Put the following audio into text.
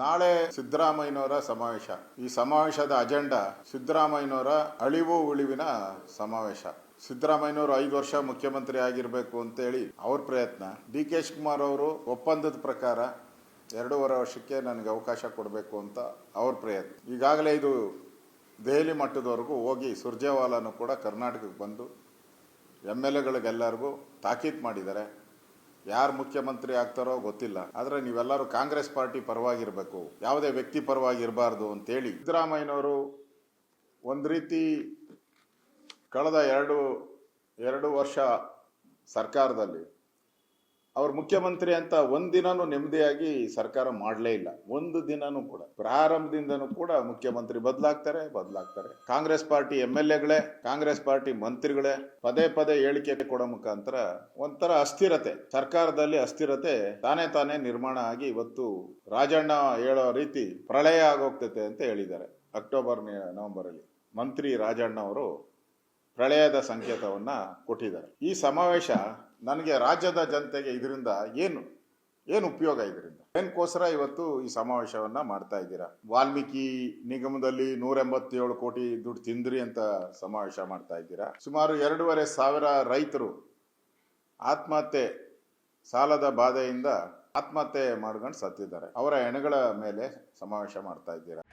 ನಾಳೆ ಸಿದ್ದರಾಮಯ್ಯನವರ ಸಮಾವೇಶ. ಈ ಸಮಾವೇಶದ ಅಜೆಂಡಾ ಸಿದ್ದರಾಮಯ್ಯನವರ ಅಳಿವು ಉಳಿವಿನ ಸಮಾವೇಶ. ಸಿದ್ದರಾಮಯ್ಯನವರು ಐದು ವರ್ಷ ಮುಖ್ಯಮಂತ್ರಿ ಆಗಿರಬೇಕು ಅಂತೇಳಿ ಅವ್ರ ಪ್ರಯತ್ನ. ಡಿ ಕೆ ಶಿವಕುಮಾರ್ ಅವರು ಒಪ್ಪಂದದ ಪ್ರಕಾರ ಎರಡೂವರೆ ವರ್ಷಕ್ಕೆ ನನಗೆ ಅವಕಾಶ ಕೊಡಬೇಕು ಅಂತ ಅವ್ರ ಪ್ರಯತ್ನ. ಈಗಾಗಲೇ ಇದು ದೆಹಲಿ ಮಟ್ಟದವರೆಗೂ ಹೋಗಿ ಸುರ್ಜೇವಾಲಾನು ಕೂಡ ಕರ್ನಾಟಕಕ್ಕೆ ಬಂದು ಎಂ ಎಲ್ ಎಗಳಿಗೆಲ್ಲರಿಗೂ ತಾಕೀತು ಮಾಡಿದ್ದಾರೆ. ಯಾರು ಮುಖ್ಯಮಂತ್ರಿ ಆಗ್ತಾರೋ ಗೊತ್ತಿಲ್ಲ. ಆದರೆ ನೀವೆಲ್ಲರೂ ಕಾಂಗ್ರೆಸ್ ಪಾರ್ಟಿ ಪರವಾಗಿರಬೇಕು. ಯಾವುದೇ ವ್ಯಕ್ತಿ ಪರವಾಗಿರಬಾರ್ದು ಅಂತೇಳಿ ಸಿದ್ದರಾಮಯ್ಯನವರು ಒಂದು ರೀತಿ ಕಳೆದ ಎರಡು ಎರಡು ವರ್ಷ ಸರ್ಕಾರದಲ್ಲಿ ಅವ್ರು ಮುಖ್ಯಮಂತ್ರಿ ಅಂತ ಒಂದಿನೂ ನೆಮ್ಮದಿಯಾಗಿ ಸರ್ಕಾರ ಮಾಡಲೇ ಇಲ್ಲ. ಒಂದು ದಿನನೂ ಕೂಡ. ಪ್ರಾರಂಭದಿಂದನೂ ಕೂಡ ಮುಖ್ಯಮಂತ್ರಿ ಬದಲಾಗ್ತಾರೆ ಬದಲಾಗ್ತಾರೆ. ಕಾಂಗ್ರೆಸ್ ಪಾರ್ಟಿ ಎಂ ಎಲ್ ಎಗಳೇ, ಕಾಂಗ್ರೆಸ್ ಪಾರ್ಟಿ ಮಂತ್ರಿಗಳೇ ಪದೇ ಪದೇ ಹೇಳಿಕೆ ಕೊಡೋ ಮುಖಾಂತರ ಒಂಥರ ಅಸ್ಥಿರತೆ, ಸರ್ಕಾರದಲ್ಲಿ ಅಸ್ಥಿರತೆ ತಾನೇ ತಾನೇ ನಿರ್ಮಾಣ ಆಗಿ ಇವತ್ತು ರಾಜಣ್ಣ ಹೇಳೋ ರೀತಿ ಪ್ರಳಯ ಆಗೋಗ್ತೈತೆ ಅಂತ ಹೇಳಿದ್ದಾರೆ. ಅಕ್ಟೋಬರ್ ನವೆಂಬರ್ ಅಲ್ಲಿ ಮಂತ್ರಿ ರಾಜಣ್ಣ ಅವರು ಪ್ರಳಯದ ಸಂಕೇತವನ್ನ ಕೊಟ್ಟಿದ್ದಾರೆ. ಈ ಸಮಾವೇಶ ನನಗೆ ರಾಜ್ಯದ ಜನತೆಗೆ ಇದರಿಂದ ಏನು ಏನು ಉಪಯೋಗ ಇದರಿಂದ? ಏನಕ್ಕೋಸ್ಕರ ಇವತ್ತು ಈ ಸಮಾವೇಶವನ್ನ ಮಾಡ್ತಾ ಇದ್ದೀರಾ? ವಾಲ್ಮೀಕಿ ನಿಗಮದಲ್ಲಿ ನೂರ ಎಂಬತ್ತೇಳು ಕೋಟಿ ದುಡ್ಡು ತಿಂದ್ರಿ ಅಂತ ಸಮಾವೇಶ ಮಾಡ್ತಾ ಇದ್ದೀರಾ? ಸುಮಾರು ಎರಡೂವರೆ ಸಾವಿರ ರೈತರು ಆತ್ಮಹತ್ಯೆ, ಸಾಲದ ಬಾಧೆಯಿಂದ ಆತ್ಮಹತ್ಯೆ ಮಾಡ್ಕೊಂಡು ಸತ್ತಿದ್ದಾರೆ. ಅವರ ಹೆಣಗಳ ಮೇಲೆ ಸಮಾವೇಶ ಮಾಡ್ತಾ ಇದ್ದೀರಾ?